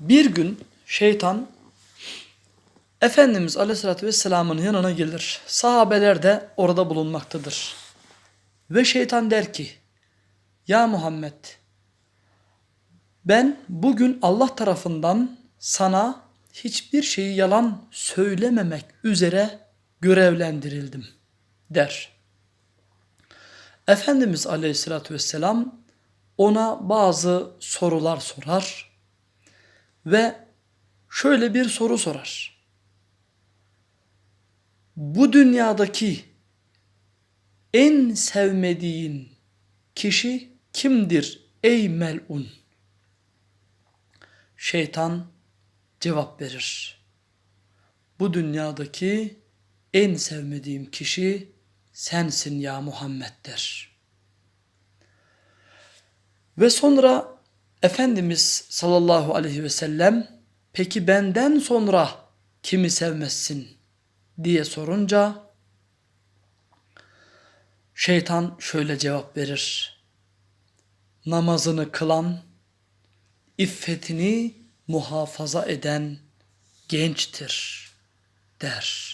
Bir gün şeytan Efendimiz Aleyhisselatü Vesselam'ın yanına gelir. Sahabeler de orada bulunmaktadır. Ve şeytan der ki Ya Muhammed ben bugün Allah tarafından sana hiçbir şeyi yalan söylememek üzere görevlendirildim der. Efendimiz Aleyhisselatü Vesselam ona bazı sorular sorar ve şöyle bir soru sorar. Bu dünyadaki en sevmediğin kişi kimdir ey melun? Şeytan cevap verir. Bu dünyadaki en sevmediğim kişi sensin ya Muhammed der. Ve sonra Efendimiz sallallahu aleyhi ve sellem peki benden sonra kimi sevmezsin diye sorunca şeytan şöyle cevap verir. Namazını kılan, iffetini muhafaza eden gençtir der.